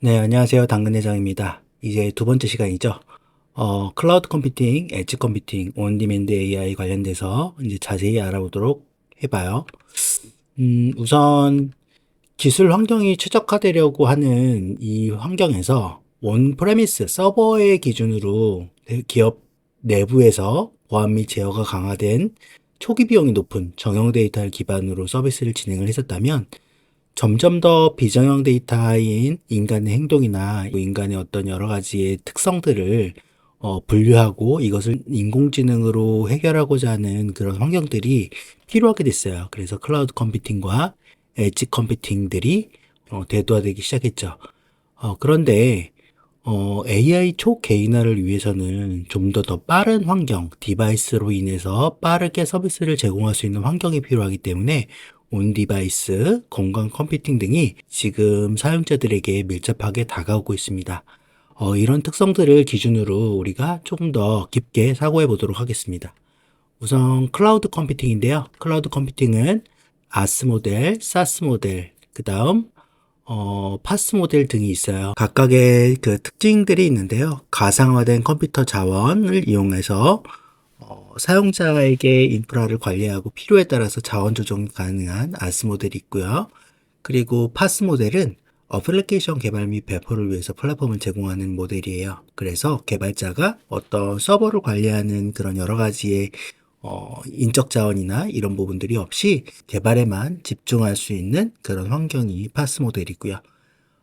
네, 안녕하세요. 당근회장입니다. 이제 두 번째 시간이죠. 어, 클라우드 컴퓨팅, 엣지 컴퓨팅, 온디맨드 AI 관련돼서 이제 자세히 알아보도록 해봐요. 음, 우선 기술 환경이 최적화되려고 하는 이 환경에서 온 프레미스 서버의 기준으로 기업 내부에서 보안 및 제어가 강화된 초기 비용이 높은 정형 데이터를 기반으로 서비스를 진행을 했었다면 점점 더 비정형 데이터인 인간의 행동이나 인간의 어떤 여러 가지의 특성들을 어, 분류하고 이것을 인공지능으로 해결하고자 하는 그런 환경들이 필요하게 됐어요. 그래서 클라우드 컴퓨팅과 엣지 컴퓨팅들이 어, 대두화되기 시작했죠. 어, 그런데 어, AI 초개인화를 위해서는 좀 더더 빠른 환경, 디바이스로 인해서 빠르게 서비스를 제공할 수 있는 환경이 필요하기 때문에 온 디바이스, 건강 컴퓨팅 등이 지금 사용자들에게 밀접하게 다가오고 있습니다. 어, 이런 특성들을 기준으로 우리가 조금 더 깊게 사고해 보도록 하겠습니다. 우선 클라우드 컴퓨팅인데요. 클라우드 컴퓨팅은 아스 모델, 사스 모델, 그 다음 어, 파스 모델 등이 있어요. 각각의 그 특징들이 있는데요. 가상화된 컴퓨터 자원을 이용해서 어, 사용자에게 인프라를 관리하고 필요에 따라서 자원 조정이 가능한 아스 모델이 있고요. 그리고 파스 모델은 어플리케이션 개발 및 배포를 위해서 플랫폼을 제공하는 모델이에요. 그래서 개발자가 어떤 서버를 관리하는 그런 여러 가지의 어, 인적 자원이나 이런 부분들이 없이 개발에만 집중할 수 있는 그런 환경이 파스 모델이고요.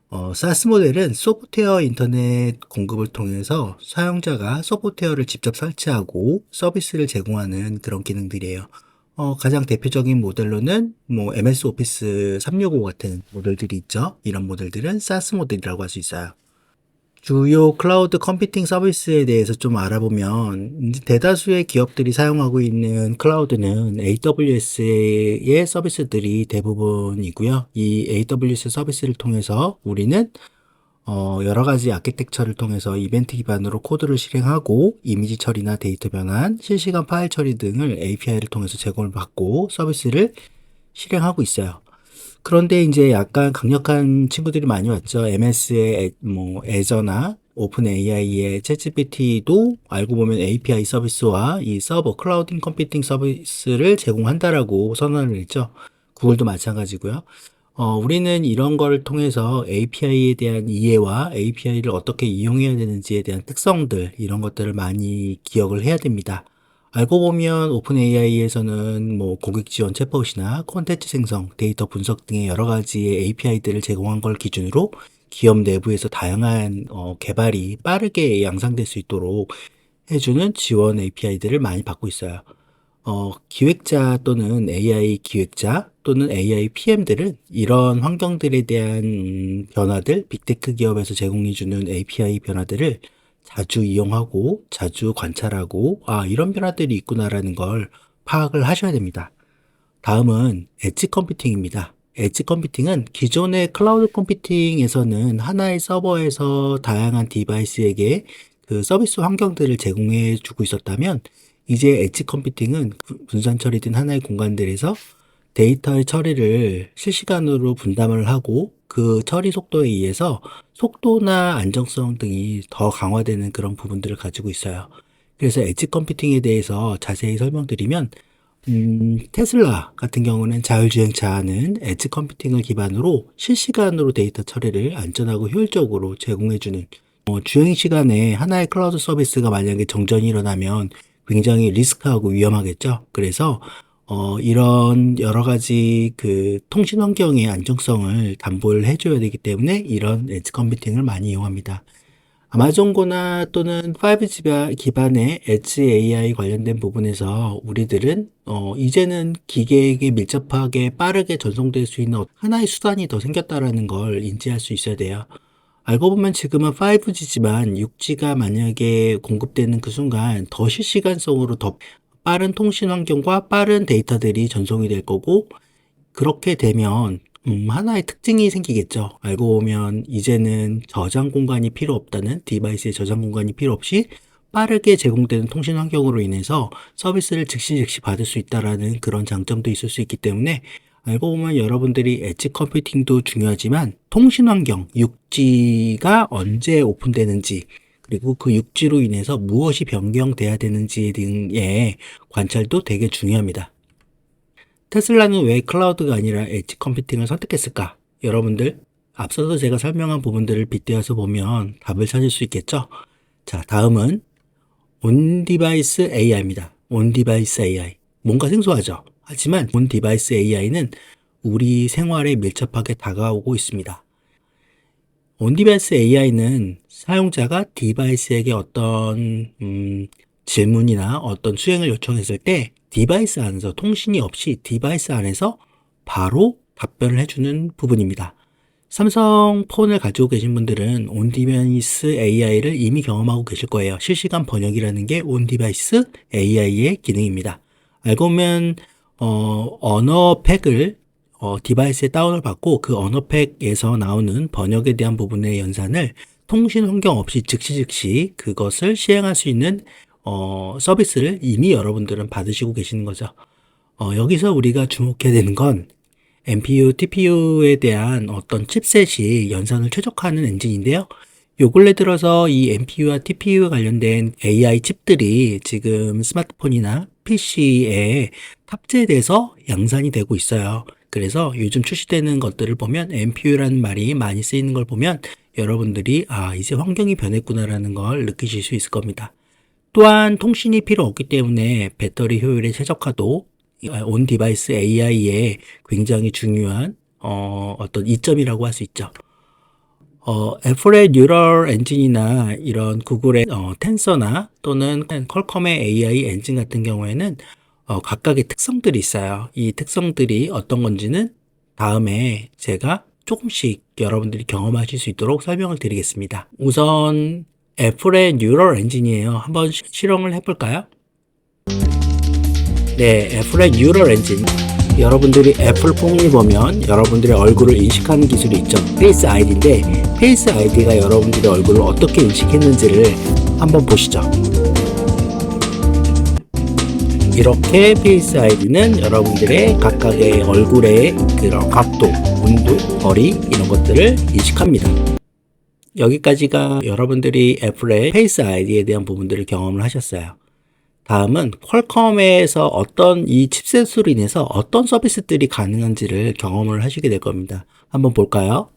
어, 사스 모델은 소프트웨어 인터넷 공급을 통해서 사용자가 소프트웨어를 직접 설치하고 서비스를 제공하는 그런 기능들이에요. 어, 가장 대표적인 모델로는 뭐 MS 오피스 365 같은 모델들이 있죠. 이런 모델들은 사스 모델이라고 할 수 있어요. 주요 클라우드 컴퓨팅 서비스에 대해서 좀 알아보면 대다수의 기업들이 사용하고 있는 클라우드는 AWS의 서비스들이 대부분이고요. 이 AWS 서비스를 통해서 우리는 어, 여러 가지 아키텍처를 통해서 이벤트 기반으로 코드를 실행하고 이미지 처리나 데이터 변환, 실시간 파일 처리 등을 API를 통해서 제공을 받고 서비스를 실행하고 있어요. 그런데 이제 약간 강력한 친구들이 많이 왔죠. MS의 뭐 애저나 오픈 AI의 챗GPT도 알고 보면 API 서비스와 이 서버 클라우딩 컴퓨팅 서비스를 제공한다라고 선언을 했죠. 구글도 마찬가지고요. 어, 우리는 이런 걸 통해서 API에 대한 이해와 API를 어떻게 이용해야 되는지에 대한 특성들, 이런 것들을 많이 기억을 해야 됩니다. 알고 보면 오픈 AI에서는 뭐 고객 지원 챗봇이나 콘텐츠 생성, 데이터 분석 등의 여러 가지의 API들을 제공한 걸 기준으로 기업 내부에서 다양한 어, 개발이 빠르게 양상될 수 있도록 해주는 지원 API들을 많이 받고 있어요. 어, 기획자 또는 AI 기획자 또는 AI PM들은 이런 환경들에 대한 음, 변화들, 빅테크 기업에서 제공해주는 API 변화들을 자주 이용하고 자주 관찰하고 아 이런 변화들이 있구나라는 걸 파악을 하셔야 됩니다. 다음은 엣지 컴퓨팅입니다. 엣지 컴퓨팅은 기존의 클라우드 컴퓨팅에서는 하나의 서버에서 다양한 디바이스에게 그 서비스 환경들을 제공해 주고 있었다면 이제 엣지 컴퓨팅은 분산 처리된 하나의 공간들에서 데이터의 처리를 실시간으로 분담을 하고 그 처리 속도에 의해서 속도나 안정성 등이 더 강화되는 그런 부분들을 가지고 있어요. 그래서 엣지 컴퓨팅에 대해서 자세히 설명드리면 음, 테슬라 같은 경우는 자율주행차는 엣지 컴퓨팅을 기반으로 실시간으로 데이터 처리를 안전하고 효율적으로 제공해주는 어, 주행 시간에 하나의 클라우드 서비스가 만약에 정전이 일어나면 굉장히 리스크하고 위험하겠죠. 그래서 어, 이런 여러 가지 그 통신 환경의 안정성을 담보를 해줘야 되기 때문에 이런 엣지 컴퓨팅을 많이 이용합니다. 아마존고나 또는 5G 기반의 엣지 AI 관련된 부분에서 우리들은 어, 이제는 기계에게 밀접하게 빠르게 전송될 수 있는 하나의 수단이 더 생겼다라는 걸 인지할 수 있어야 돼요. 알고 보면 지금은 5G지만 6G가 만약에 공급되는 그 순간 더 실시간성으로 더 빠른 통신 환경과 빠른 데이터들이 전송이 될 거고 그렇게 되면 음, 하나의 특징이 생기겠죠. 알고 보면 이제는 저장 공간이 필요 없다는 디바이스의 저장 공간이 필요 없이 빠르게 제공되는 통신 환경으로 인해서 서비스를 즉시 즉시 받을 수 있다라는 그런 장점도 있을 수 있기 때문에 알고 보면 여러분들이 엣지 컴퓨팅도 중요하지만 통신 환경, 6G가 언제 오픈되는지 그리고 그 6G로 인해서 무엇이 변경돼야 되는지 등의 관찰도 되게 중요합니다. 테슬라는 왜 클라우드가 아니라 엣지 컴퓨팅을 선택했을까? 여러분들 앞서서 제가 설명한 부분들을 빗대어서 보면 답을 찾을 수 있겠죠? 자, 다음은 온 디바이스 AI입니다. 온 디바이스 AI. 뭔가 생소하죠? 하지만 온 디바이스 AI는 우리 생활에 밀접하게 다가오고 있습니다. 온 디바이스 AI는 사용자가 디바이스에게 어떤 음, 질문이나 어떤 수행을 요청했을 때 디바이스 안에서 통신이 없이 디바이스 안에서 바로 답변을 해주는 부분입니다. 삼성 폰을 가지고 계신 분들은 온 디바이스 AI를 이미 경험하고 계실 거예요. 실시간 번역이라는 게 온 디바이스 AI의 기능입니다. 알고 보면 어, 언어 팩을 어, 디바이스에 다운을 받고 그 언어 팩에서 나오는 번역에 대한 부분의 연산을 통신 환경 없이 즉시 즉시 그것을 시행할 수 있는 어, 서비스를 이미 여러분들은 받으시고 계시는 거죠. 어, 여기서 우리가 주목해야 되는 건 NPU, TPU에 대한 어떤 칩셋이 연산을 최적화하는 엔진인데요. 요 근래 들어서 이 NPU와 TPU 관련된 AI 칩들이 지금 스마트폰이나 PC에 탑재돼서 양산이 되고 있어요. 그래서 요즘 출시되는 것들을 보면 NPU라는 말이 많이 쓰이는 걸 보면 여러분들이 아, 이제 환경이 변했구나라는 걸 느끼실 수 있을 겁니다. 또한 통신이 필요 없기 때문에 배터리 효율의 최적화도 온 디바이스 AI의 굉장히 중요한 어, 어떤 이점이라고 할 수 있죠. 어, 애플의 뉴럴 엔진이나 이런 구글의 어, 텐서나 또는 퀄컴의 AI 엔진 같은 경우에는 어, 각각의 특성들이 있어요. 이 특성들이 어떤 건지는 다음에 제가 조금씩 여러분들이 경험하실 수 있도록 설명을 드리겠습니다. 우선 애플의 뉴럴 엔진이에요. 한번 시- 실험을 해볼까요? 네, 애플의 뉴럴 엔진. 여러분들이 애플 폰을 보면 여러분들의 얼굴을 인식하는 기술이 있죠. 페이스 아이디인데 페이스 아이디가 여러분들의 얼굴을 어떻게 인식했는지를 한번 보시죠. 이렇게 페이스 아이디는 여러분들의 각각의 얼굴의 그런 각도, 온도, 거리 이런 것들을 인식합니다. 여기까지가 여러분들이 애플의 페이스 아이디에 대한 부분들을 경험을 하셨어요. 다음은 퀄컴에서 어떤 이 칩셋으로 인해서 어떤 서비스들이 가능한지를 경험을 하시게 될 겁니다. 한번 볼까요?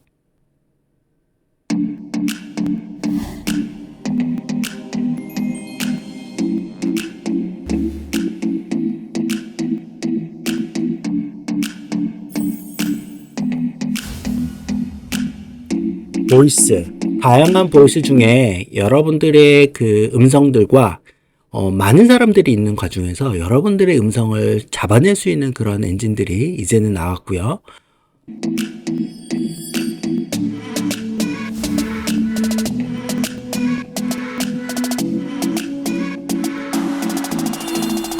보이스. 다양한 보이스 중에 여러분들의 그 음성들과 어, 많은 사람들이 있는 과정에서 여러분들의 음성을 잡아낼 수 있는 그런 엔진들이 이제는 나왔고요.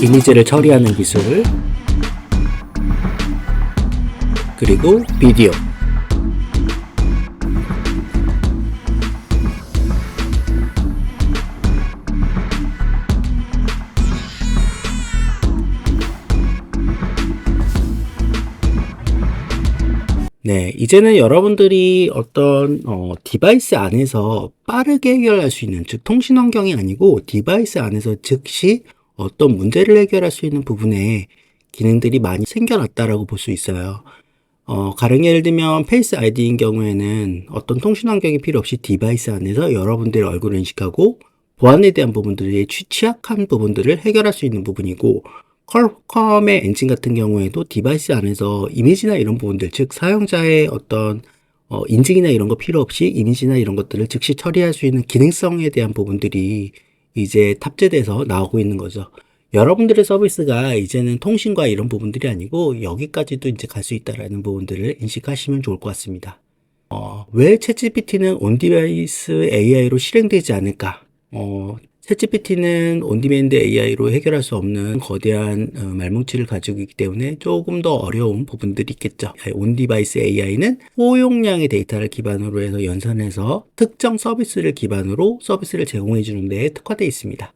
이미지를 처리하는 기술, 그리고 비디오. 네, 이제는 여러분들이 어떤 어, 디바이스 안에서 빠르게 해결할 수 있는, 즉 통신 환경이 아니고 디바이스 안에서 즉시 어떤 문제를 해결할 수 있는 부분에 기능들이 많이 생겨났다라고 볼 수 있어요. 어, 가령 예를 들면 페이스 아이디인 경우에는 어떤 통신 환경이 필요 없이 디바이스 안에서 여러분들의 얼굴을 인식하고 보안에 대한 부분들이 취- 취약한 부분들을 해결할 수 있는 부분이고 퀄컴의 엔진 같은 경우에도 디바이스 안에서 이미지나 이런 부분들, 즉 사용자의 어떤 어, 인증이나 이런 거 필요 없이 이미지나 이런 것들을 즉시 처리할 수 있는 기능성에 대한 부분들이 이제 탑재돼서 나오고 있는 거죠. 여러분들의 서비스가 이제는 통신과 이런 부분들이 아니고 여기까지도 이제 갈 수 있다라는 부분들을 인식하시면 좋을 것 같습니다. 어, 왜 챗GPT는 온디바이스 AI로 실행되지 않을까? 어, 챗GPT는 온디맨드 AI로 해결할 수 없는 거대한 어, 말뭉치를 가지고 있기 때문에 조금 더 어려운 부분들이 있겠죠. 온디바이스 AI는 소용량의 데이터를 기반으로 해서 연산해서 특정 서비스를 기반으로 서비스를 제공해 주는 데 특화되어 있습니다.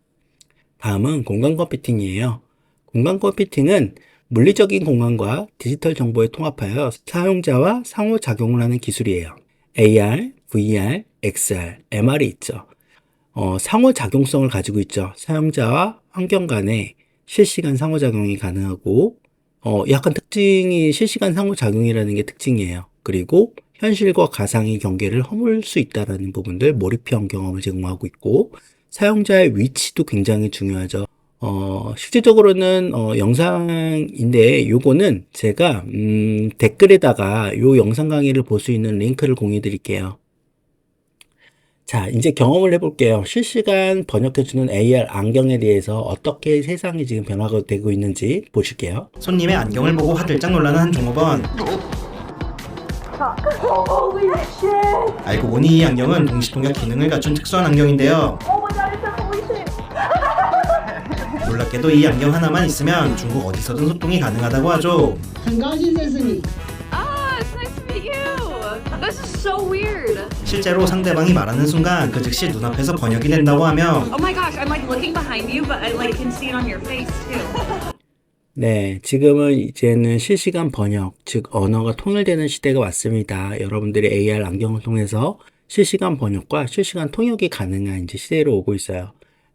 다음은 공간 컴퓨팅이에요. 공간 컴퓨팅은 물리적인 공간과 디지털 정보에 통합하여 사용자와 상호작용을 하는 기술이에요. AR, VR, XR, MR이 있죠. 어, 상호작용성을 가지고 있죠. 사용자와 환경 간에 실시간 상호작용이 가능하고, 어, 약간 특징이 실시간 상호작용이라는 게 특징이에요. 그리고 현실과 가상의 경계를 허물 수 있다라는 부분들 몰입형 경험을 제공하고 있고, 사용자의 위치도 굉장히 중요하죠. 어, 실질적으로는 어, 영상인데 요거는 제가 음, 댓글에다가 요 영상 강의를 볼 수 있는 링크를 공유해 드릴게요. 자, 이제 경험을 해볼게요. 실시간 번역해주는 AR 안경에 대해서 어떻게 세상이 지금 변화가 되고 있는지 보실게요. 손님의 안경을 보고 화들짝 놀라는 한 종업원. 알고 보니 이 안경은 동시통역 기능을 갖춘 특수한 안경인데요. 놀랍게도 이 안경 하나만 있으면 중국 어디서든 소통이 가능하다고 하죠. 반가우신 선생님. So weird. 실제로 상대방이 말하는 순간 그 즉시 눈앞에서 번역이 된다고 하며 Oh my gosh, I'm like looking behind you, but I like can see it on your face too. 네, 지금은 이제는 실시간 번역, 즉 언어가 통일되는 시대가 왔습니다. 여러분들이 AR 안경을 통해서 실시간 번역과 실시간 통역이 가능한 이제 시대로 오고 있어요.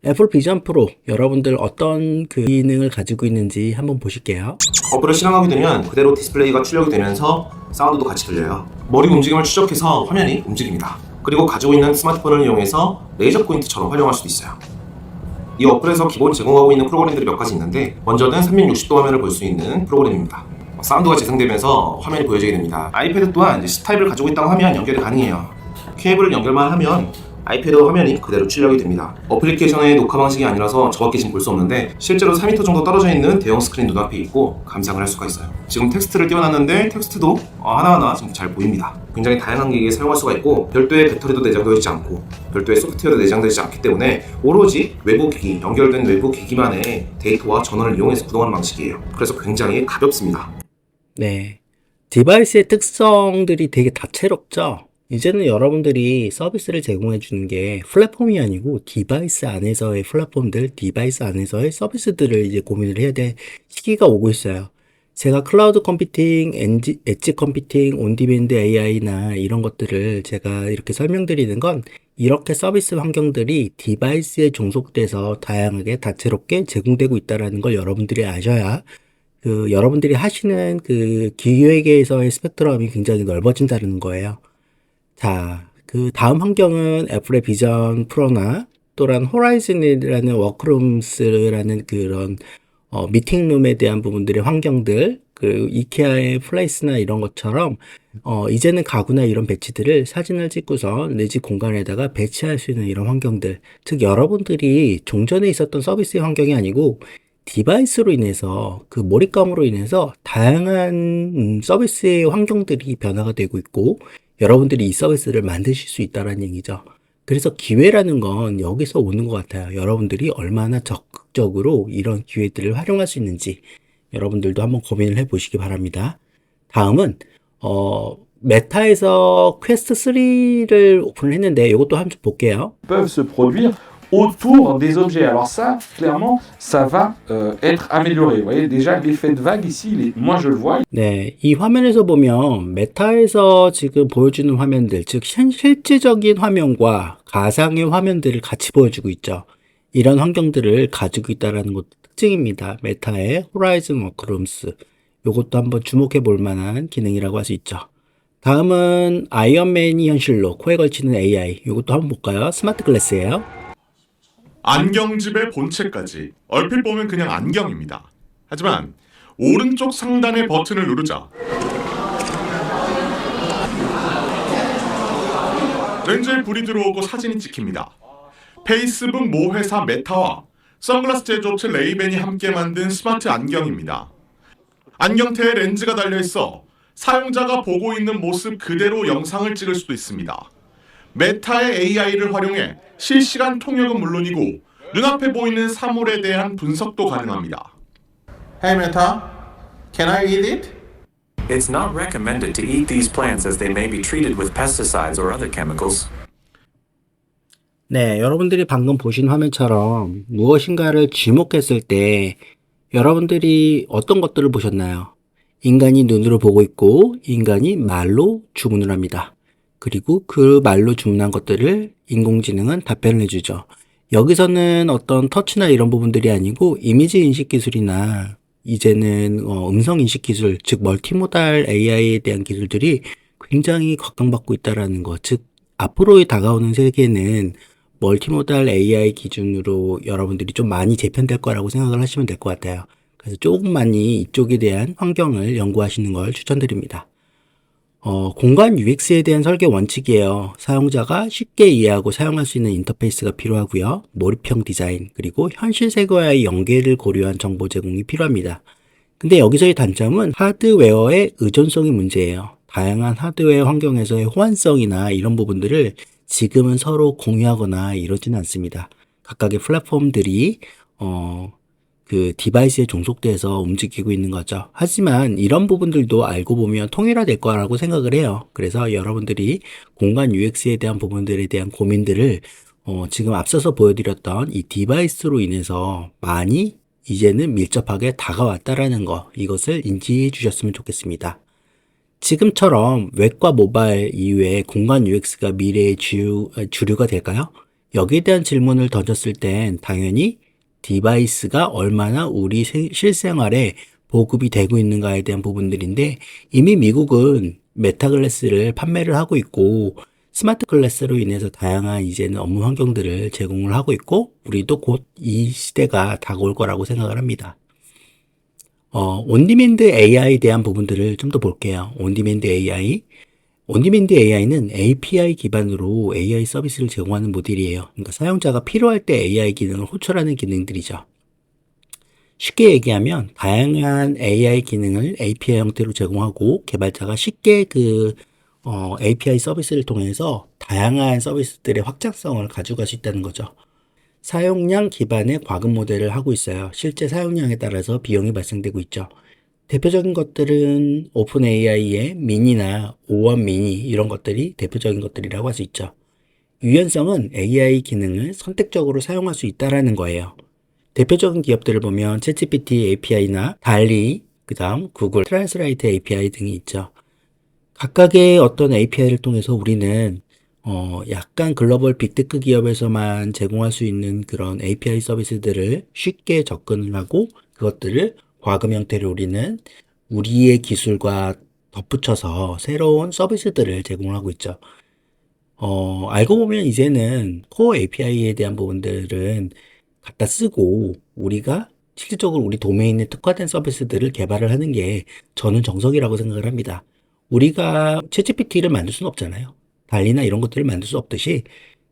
애플 비전 프로 여러분들 어떤 그 기능을 가지고 있는지 한번 보실게요. 어플을 실행하게 되면 그대로 디스플레이가 출력이 되면서 사운드도 같이 들려요. 머리 움직임을 추적해서 화면이 움직입니다. 그리고 가지고 있는 스마트폰을 이용해서 레이저 포인트처럼 활용할 수도 있어요. 이 어플에서 기본 제공하고 있는 프로그램들이 몇 가지 있는데 먼저는 360도 화면을 볼 수 있는 프로그램입니다. 사운드가 재생되면서 화면이 보여지게 됩니다. 아이패드 또한 C 타입을 가지고 있다고 하면 연결이 가능해요. 케이블을 연결만 하면 아이패드 화면이 그대로 출력이 됩니다. 어플리케이션의 녹화 방식이 아니라서 저밖에 지금 볼 수 없는데 실제로 4m 정도 떨어져 있는 대형 스크린 눈앞에 있고 감상을 할 수가 있어요. 지금 텍스트를 띄워놨는데 텍스트도 어, 하나하나 지금 잘 보입니다. 굉장히 다양한 기기에 사용할 수가 있고 별도의 배터리도 내장되어 있지 않고 별도의 소프트웨어도 내장되지 않기 때문에 오로지 외부 기기, 연결된 외부 기기만의 데이터와 전원을 이용해서 구동하는 방식이에요. 그래서 굉장히 가볍습니다. 네. 디바이스의 특성들이 되게 다채롭죠? 이제는 여러분들이 서비스를 제공해 주는 게 플랫폼이 아니고 디바이스 안에서의 플랫폼들, 디바이스 안에서의 서비스들을 이제 고민을 해야 될 시기가 오고 있어요. 제가 클라우드 컴퓨팅, 엔지, 엣지 컴퓨팅, 온디밴드 AI나 이런 것들을 제가 이렇게 설명드리는 건 이렇게 서비스 환경들이 디바이스에 종속돼서 다양하게 다채롭게 제공되고 있다는 걸 여러분들이 아셔야 그 여러분들이 하시는 그 기획에서의 스펙트럼이 굉장히 넓어진다는 거예요. 자, 그 다음 환경은 애플의 비전 프로나 또한 호라이즌이라는 워크룸스라는 그런 어, 미팅룸에 대한 부분들의 환경들, 그 이케아의 플레이스나 이런 것처럼 어, 이제는 가구나 이런 배치들을 사진을 찍고서 내 집 공간에다가 배치할 수 있는 이런 환경들, 즉 여러분들이 종전에 있었던 서비스의 환경이 아니고 디바이스로 인해서 그 몰입감으로 인해서 다양한 음, 서비스의 환경들이 변화가 되고 있고 여러분들이 이 서비스를 만드실 수 있다는 얘기죠. 그래서 기회라는 건 여기서 오는 것 같아요. 여러분들이 얼마나 적극적으로 이런 기회들을 활용할 수 있는지 여러분들도 한번 고민을 해보시기 바랍니다. 다음은 어, 메타에서 퀘스트 3를 오픈을 했는데 이것도 한번 볼게요. Autour des objets. Alors ça, clairement, ça va euh, être amélioré. Vous voyez, déjà, l'effet de vague ici, il est- moi je le vois, 네, 이 화면에서 보면 메타에서 지금 보여주는 화면들, 즉 현- 실질적인 화면과 가상의 화면들을 같이 보여주고 있죠. 이런 환경들을 가지고 있다는 것도 특징입니다. 메타의 호라이즌 워크룸스. 이것도 한번 주목해 볼 만한 기능이라고 할 수 있죠. 다음은 아이언맨이 현실로 코에 걸치는 AI. 이것도 한번 볼까요? 스마트 글래스예요. 안경집의 본체까지 얼핏 보면 그냥 안경입니다. 하지만 오른쪽 상단의 버튼을 누르자 렌즈에 불이 들어오고 사진이 찍힙니다. 페이스북 모 회사 메타와 선글라스 제조업체 레이벤이 함께 만든 스마트 안경입니다. 안경테에 렌즈가 달려 있어 사용자가 보고 있는 모습 그대로 영상을 찍을 수도 있습니다. 메타의 AI를 활용해 실시간 통역은 물론이고 눈앞에 보이는 사물에 대한 분석도 가능합니다. Hey Meta, can I eat it? It's not recommended to eat these plants as they may be treated with pesticides or other chemicals. 네, 여러분들이 방금 보신 화면처럼 무엇인가를 지목했을 때 여러분들이 어떤 것들을 보셨나요? 인간이 눈으로 보고 있고 인간이 말로 주문을 합니다. 그리고 그 말로 주문한 것들을 인공지능은 답변을 해주죠. 여기서는 어떤 터치나 이런 부분들이 아니고 이미지 인식 기술이나 이제는 어, 음성 인식 기술, 즉 멀티모달 AI에 대한 기술들이 굉장히 각광받고 있다라는 것. 즉 앞으로 다가오는 세계는 멀티모달 AI 기준으로 여러분들이 좀 많이 재편될 거라고 생각을 하시면 될 것 같아요. 그래서 조금 많이 이쪽에 대한 환경을 연구하시는 걸 추천드립니다. 어, 공간 UX에 대한 설계 원칙이에요. 사용자가 쉽게 이해하고 사용할 수 있는 인터페이스가 필요하고요. 몰입형 디자인, 그리고 현실 세계와의 연계를 고려한 정보 제공이 필요합니다. 근데 여기서의 단점은 하드웨어의 의존성이 문제예요. 다양한 하드웨어 환경에서의 호환성이나 이런 부분들을 지금은 서로 공유하거나 이러지는 않습니다. 각각의 플랫폼들이 어, 그 디바이스에 종속돼서 움직이고 있는 거죠. 하지만 이런 부분들도 알고 보면 통일화될 거라고 생각을 해요. 그래서 여러분들이 공간 UX에 대한 부분들에 대한 고민들을 어, 지금 앞서서 보여드렸던 이 디바이스로 인해서 많이 이제는 밀접하게 다가왔다라는 거 이것을 인지해 주셨으면 좋겠습니다. 지금처럼 웹과 모바일 이외에 공간 UX가 미래의 주, 주류가 될까요? 여기에 대한 질문을 던졌을 땐 당연히 디바이스가 얼마나 우리 세- 실생활에 보급이 되고 있는가에 대한 부분들인데 이미 미국은 메타글래스를 판매를 하고 있고 스마트 글래스로 인해서 다양한 이제는 업무 환경들을 제공을 하고 있고 우리도 곧 이 시대가 다가올 거라고 생각을 합니다. 어, 온디맨드 AI에 대한 부분들을 좀 더 볼게요. 온디맨드 AI. 온디맨드 AI는 API 기반으로 AI 서비스를 제공하는 모델이에요. 그러니까 사용자가 필요할 때 AI 기능을 호출하는 기능들이죠. 쉽게 얘기하면 다양한 AI 기능을 API 형태로 제공하고 개발자가 쉽게 그 어, API 서비스를 통해서 다양한 서비스들의 확장성을 가져갈 수 있다는 거죠. 사용량 기반의 과금 모델을 하고 있어요. 실제 사용량에 따라서 비용이 발생되고 있죠. 대표적인 것들은 오픈 AI의 미니나 오원 미니 이런 것들이 대표적인 것들이라고 할 수 있죠. 유연성은 AI 기능을 선택적으로 사용할 수 있다라는 거예요. 대표적인 기업들을 보면 챗GPT API나 달리, 그다음 구글 트랜스레이트 API 등이 있죠. 각각의 어떤 API를 통해서 우리는 어, 약간 글로벌 빅테크 기업에서만 제공할 수 있는 그런 API 서비스들을 쉽게 접근을 하고 그것들을 과금 형태로 우리는 우리의 기술과 덧붙여서 새로운 서비스들을 제공하고 있죠. 어, 알고 보면 이제는 코어 API에 대한 부분들은 갖다 쓰고 우리가 실질적으로 우리 도메인에 특화된 서비스들을 개발을 하는 게 저는 정석이라고 생각을 합니다. 우리가 챗GPT를 만들 수는 없잖아요. 달리나 이런 것들을 만들 수 없듯이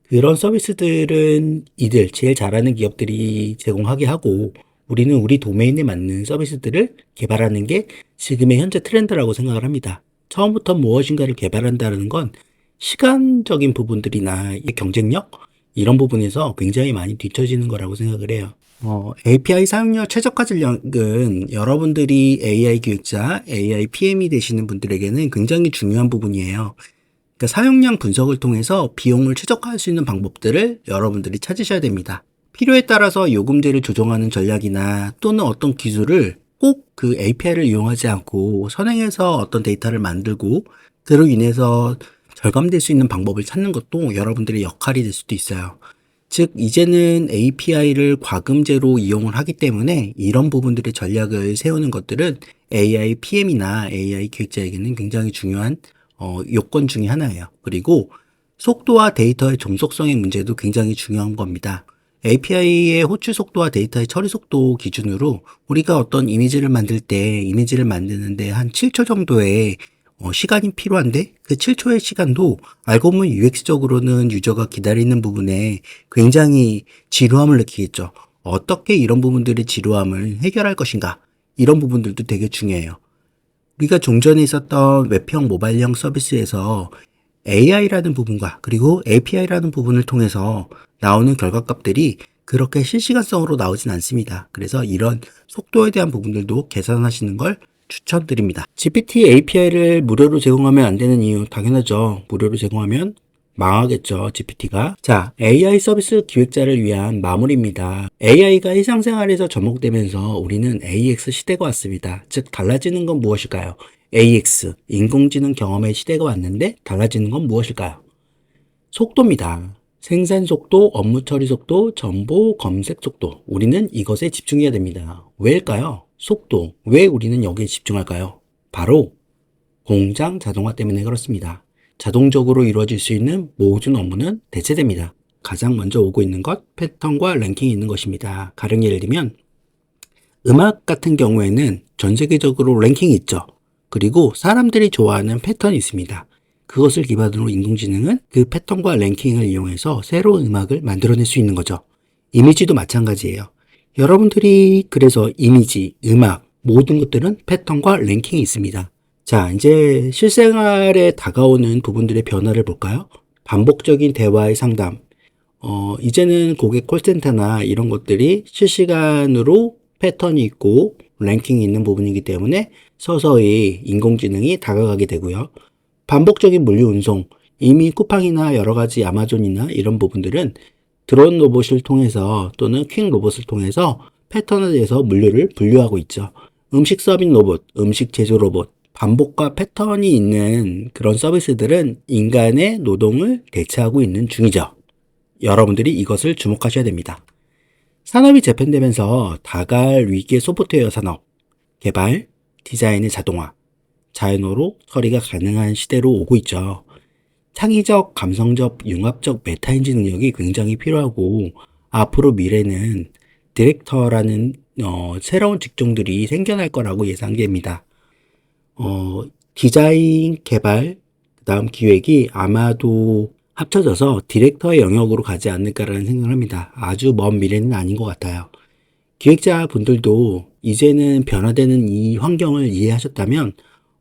그런 서비스들은 이들 제일 잘하는 기업들이 제공하게 하고 우리는 우리 도메인에 맞는 서비스들을 개발하는 게 지금의 현재 트렌드라고 생각을 합니다. 처음부터 무엇인가를 개발한다는 건 시간적인 부분들이나 이 경쟁력 이런 부분에서 굉장히 많이 뒤처지는 거라고 생각을 해요. 어, API 사용료 최적화 전략은 여러분들이 AI 기획자, AI PM이 되시는 분들에게는 굉장히 중요한 부분이에요. 그러니까 사용량 분석을 통해서 비용을 최적화할 수 있는 방법들을 여러분들이 찾으셔야 됩니다. 필요에 따라서 요금제를 조정하는 전략이나 또는 어떤 기술을 꼭 그 API를 이용하지 않고 선행해서 어떤 데이터를 만들고 그로 인해서 절감될 수 있는 방법을 찾는 것도 여러분들의 역할이 될 수도 있어요. 즉, 이제는 API를 과금제로 이용을 하기 때문에 이런 부분들의 전략을 세우는 것들은 AI PM이나 AI 기획자에게는 굉장히 중요한 어, 요건 중에 하나예요. 그리고 속도와 데이터의 종속성의 문제도 굉장히 중요한 겁니다. API의 호출 속도와 데이터의 처리 속도 기준으로 우리가 어떤 이미지를 만들 때 이미지를 만드는데 한 7초 정도의 어, 시간이 필요한데 그 7초의 시간도 알고 보면 UX적으로는 유저가 기다리는 부분에 굉장히 지루함을 느끼겠죠. 어떻게 이런 부분들의 지루함을 해결할 것인가 이런 부분들도 되게 중요해요. 우리가 종전에 있었던 웹형 모바일형 서비스에서 AI라는 부분과 그리고 API라는 부분을 통해서 나오는 결과값들이 그렇게 실시간성으로 나오진 않습니다. 그래서 이런 속도에 대한 부분들도 계산하시는 걸 추천드립니다. GPT API를 무료로 제공하면 안 되는 이유 당연하죠. 무료로 제공하면 망하겠죠, GPT가. 자, AI 서비스 기획자를 위한 마무리입니다. AI가 일상생활에서 접목되면서 우리는 AX 시대가 왔습니다. 즉, 달라지는 건 무엇일까요? AX, 인공지능 경험의 시대가 왔는데 달라지는 건 무엇일까요? 속도입니다. 생산 속도, 업무 처리 속도, 정보 검색 속도. 우리는 이것에 집중해야 됩니다. 왜일까요? 속도. 왜 우리는 여기에 집중할까요? 바로 공장 자동화 때문에 그렇습니다. 자동적으로 이루어질 수 있는 모든 업무는 대체됩니다. 가장 먼저 오고 있는 것, 패턴과 랭킹이 있는 것입니다. 가령 예를 들면, 음악 같은 경우에는 전 세계적으로 랭킹이 있죠. 그리고 사람들이 좋아하는 패턴이 있습니다. 그것을 기반으로 인공지능은 그 패턴과 랭킹을 이용해서 새로운 음악을 만들어낼 수 있는 거죠. 이미지도 마찬가지예요. 여러분들이 그래서 이미지, 음악, 모든 것들은 패턴과 랭킹이 있습니다. 자, 이제 실생활에 다가오는 부분들의 변화를 볼까요? 반복적인 대화의 상담. 어, 이제는 고객 콜센터나 이런 것들이 실시간으로 패턴이 있고 랭킹이 있는 부분이기 때문에 서서히 인공지능이 다가가게 되고요. 반복적인 물류 운송, 이미 쿠팡이나 여러 가지 아마존이나 이런 부분들은 드론 로봇을 통해서 또는 퀵 로봇을 통해서 패턴에 대해서 물류를 분류하고 있죠. 음식 서빙 로봇, 음식 제조 로봇, 반복과 패턴이 있는 그런 서비스들은 인간의 노동을 대체하고 있는 중이죠. 여러분들이 이것을 주목하셔야 됩니다. 산업이 재편되면서 다갈 위기의 소프트웨어 산업, 개발, 디자인의 자동화, 자연어로 처리가 가능한 시대로 오고 있죠. 창의적, 감성적, 융합적 메타인지 능력이 굉장히 필요하고 앞으로 미래는 디렉터라는 어, 새로운 직종들이 생겨날 거라고 예상됩니다. 어, 디자인, 개발, 그 다음 기획이 아마도 합쳐져서 디렉터의 영역으로 가지 않을까라는 생각을 합니다. 아주 먼 미래는 아닌 것 같아요. 기획자 분들도 이제는 변화되는 이 환경을 이해하셨다면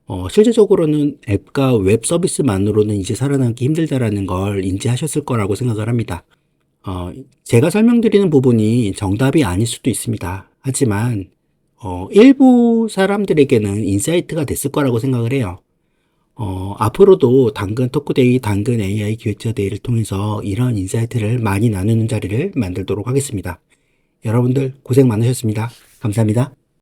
어, 실제적으로는 앱과 웹 서비스만으로는 이제 살아남기 힘들다라는 걸 인지하셨을 거라고 생각을 합니다. 어, 제가 설명드리는 부분이 정답이 아닐 수도 있습니다. 하지만 어, 일부 사람들에게는 인사이트가 됐을 거라고 생각을 해요. 어, 앞으로도 당근 토크데이, 당근 AI 기획자 데이를 통해서 이런 인사이트를 많이 나누는 자리를 만들도록 하겠습니다. 여러분들 고생 많으셨습니다. 감사합니다.